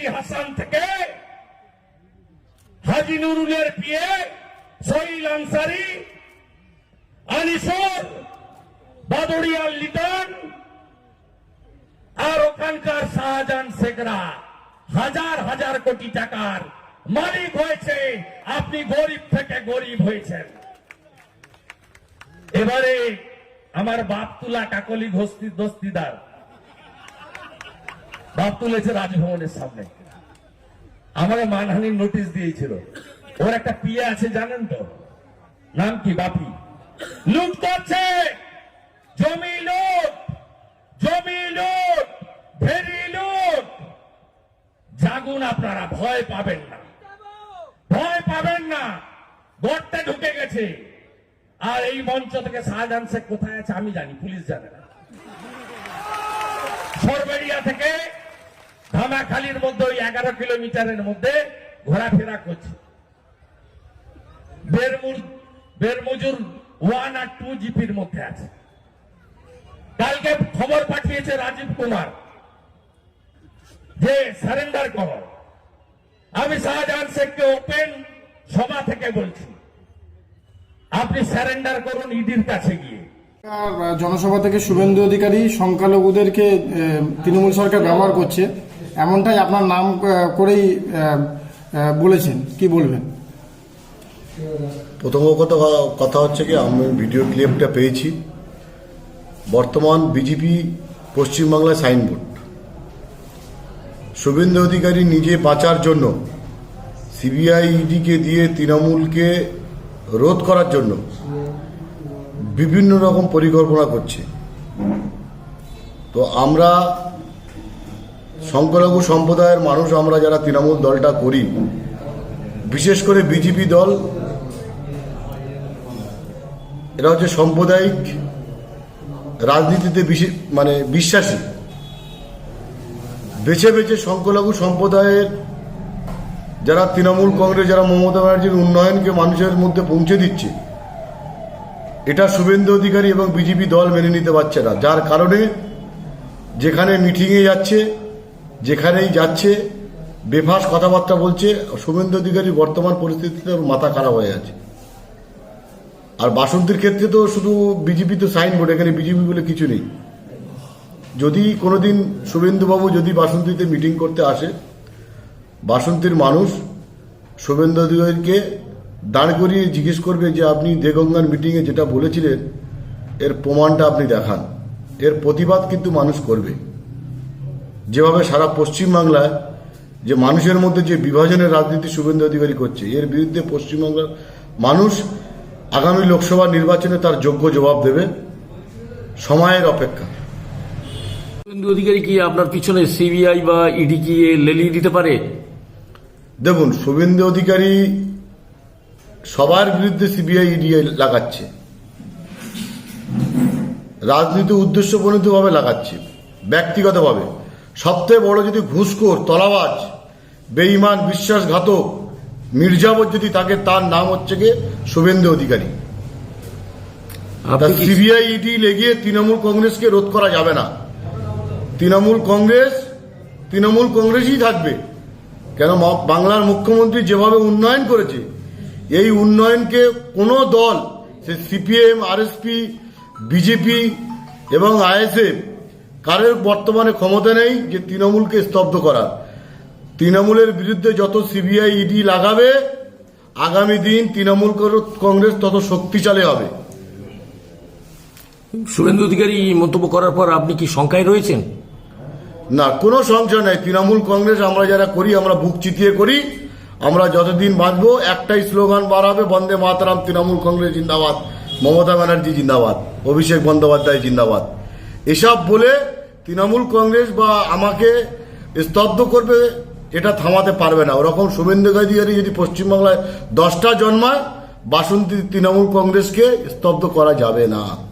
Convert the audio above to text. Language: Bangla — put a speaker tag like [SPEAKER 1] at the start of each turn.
[SPEAKER 1] কি হাসান থেকে হাজি নুরুলের পিয়ে সহিল আনসারি, আনিসর, বাদরিয়াল লিটন, আর ওখানকার শাহজাহান শেখরা। হাজার হাজার কোটি টাকার মালিক হয়েছে। আপনি গরিব থেকে গরিব হয়েছেন। এবারে আমার বাপতুলা কাকলি ঘোষ দস্তিদার বাপ তুলেছে রাজভবনের সামনে। আমাকে মানহানির নোটিশ দিয়েছিল। ওর একটা পিয়ে আছে, জানেন তো? নাম কি? বাপি। লুট করছে! জমি লুট! জমি লুট! ভেরি লুট! জাগুন আপনারা, ভয় পাবেন না। ভয় পাবেন না। গর্তে ঢুকে গেছে। আর এই মঞ্চ থেকে শাহজাহান শেখ কোথায় আছে? আমি জানি, পুলিশ জানে না। সরবেরিয়া থেকে ধামাখালির মধ্যে ওই এগারো কিলোমিটারের মধ্যে ঘোরাফেরা করছে। বেরমুজুর ওয়ান আর টু জিপির মধ্যে আছে। কালকে খবর পাঠিয়েছে রাজীব কুমার যে সারেন্ডার করো। আমি শাহজাহান শেখকে ওপেন সভা থেকে বলছি, আপনি সারেন্ডার করুন ইডির কাছে গিয়ে।
[SPEAKER 2] জনসভা থেকে শুভেন্দু অধিকারী, সংখ্যালঘুদেরকে তৃণমূল সরকার ব্যবহার করছে। এমনটাই আপনার নাম করেই বলেছেন। কি বলবেন?
[SPEAKER 3] প্রথম কথা কথা হচ্ছে কি, আমি ভিডিও ক্লিপটা পেয়েছি। বর্তমান বিজেপি পশ্চিমবাংলায় সাইনবোর্ড। শুভেন্দু অধিকারী নিজে বাঁচার জন্য, সিবিআই ইডিকে দিয়ে তৃণমূলকে রোধ করার জন্য বিভিন্ন রকম পরিকল্পনা করছে। তো আমরা সংখ্যালঘু সম্প্রদায়ের মানুষ আমরা যারা তৃণমূল দলটা করি, বিশেষ করে বিজেপি দল, এরা হচ্ছে সাম্প্রদায়িক রাজনীতিতে মানে বিশ্বাসী। বেছে বেছে সংখ্যালঘু সম্প্রদায়ের যারা তৃণমূল কংগ্রেস, যারা মমতা ব্যানার্জির উন্নয়নকে মানুষের মধ্যে পৌঁছে দিচ্ছে, এটা শুভেন্দু অধিকারী এবং বিজেপি দল মেনে নিতে পারছে না। যার কারণে যেখানে মিটিংয়ে যাচ্ছে যেখানেই যাচ্ছে, বেফাস কথাবার্তা বলছে, শুভেন্দু অধিকারী বর্তমান পরিস্থিতিতে মাথা খারাপ হয়ে আছে। আর বাসন্তীর ক্ষেত্রে তো শুধু বিজেপি তো সাইনবোর্ড এখানে বিজেপি বলে কিছু নেই। যদি কোনোদিন শুভেন্দুবাবু যদি বাসন্তীতে মিটিং করতে আসে, বাসন্তীর মানুষ শুভেন্দু অধিকারীকে দাঁড় করিয়ে জিজ্ঞেস করবে যে আপনি দেগঙ্গার মিটিংয়ে যেটা বলেছিলেন, এর প্রমাণটা আপনি দেখান। এর প্রতিবাদ কিন্তু মানুষ করবে। যেভাবে সারা পশ্চিমবাংলায় যে মানুষের মধ্যে যে বিভাজনের রাজনীতি শুভেন্দু অধিকারী করছে এর বিরুদ্ধে পশ্চিমবাংলার মানুষ আগামী লোকসভা নির্বাচনে তার যোগ্য জবাব দেবে। সময়ের অপেক্ষা।
[SPEAKER 4] শুভেন্দু অধিকারী কি আপনার পিছনে সিবিআই বা ইডি কি লেলিয়ে দিতে পারে?
[SPEAKER 3] দেখুন শুভেন্দু অধিকারী সবার বিরুদ্ধে সিবিআই ইডি লাগাচ্ছে। রাজনীতি উদ্দেশ্যপ্রণীতভাবে লাগাচ্ছে ব্যক্তিগতভাবে। সবথেকে বড় যদি ঘুষখোর তলাবাজ বেঈমান বিশ্বাসঘাতক মির্জাবত যদি তাকে তার নাম হচ্ছে গিয়ে শুভেন্দু অধিকারী। সিবিআই ইডি লেগিয়ে তৃণমূল কংগ্রেসকে রোধ করা যাবে না। তৃণমূল কংগ্রেস তৃণমূল কংগ্রেসই থাকবে। কেন বাংলার মুখ্যমন্ত্রী যেভাবে উন্নয়ন করেছে এই উন্নয়নকে কোনো দল সে সিপিএম আরএসপি বিজেপি এবং আইএসএফ কারোর বর্তমানে ক্ষমতা নেই যে তৃণমূলকে স্তব্ধ করা। তৃণমূলের বিরুদ্ধে যত সিবিআই ইডি লাগাবে আগামী দিন তৃণমূল কংগ্রেস তত শক্তিশালী হবে।
[SPEAKER 4] শুভেন্দু অধিকারী এই মন্তব্য করার পর আপনি কি শঙ্কায় রয়েছেন?
[SPEAKER 3] না কোনো সংশয় নাই। তৃণমূল কংগ্রেস আমরা যারা করি আমরা বুক চিতিয়ে করি। আমরা যতদিন বাঁচবো একটাই স্লোগান বাড়াবে বন্দে মাতারাম তৃণমূল কংগ্রেস জিন্দাবাদ মমতা ব্যানার্জি জিন্দাবাদ অভিষেক বন্দ্যোপাধ্যায় জিন্দাবাদ। এসব বলে তৃণমূল কংগ্রেস বা আমাকে স্তব্ধ করবে, এটা থামাতে পারবে না। ওরকম শুভেন্দু গাদিয়ারি যদি পশ্চিমবাংলায় দশটা জন্মায়, বাসন্তী তৃণমূল কংগ্রেসকে স্তব্ধ করা যাবে না।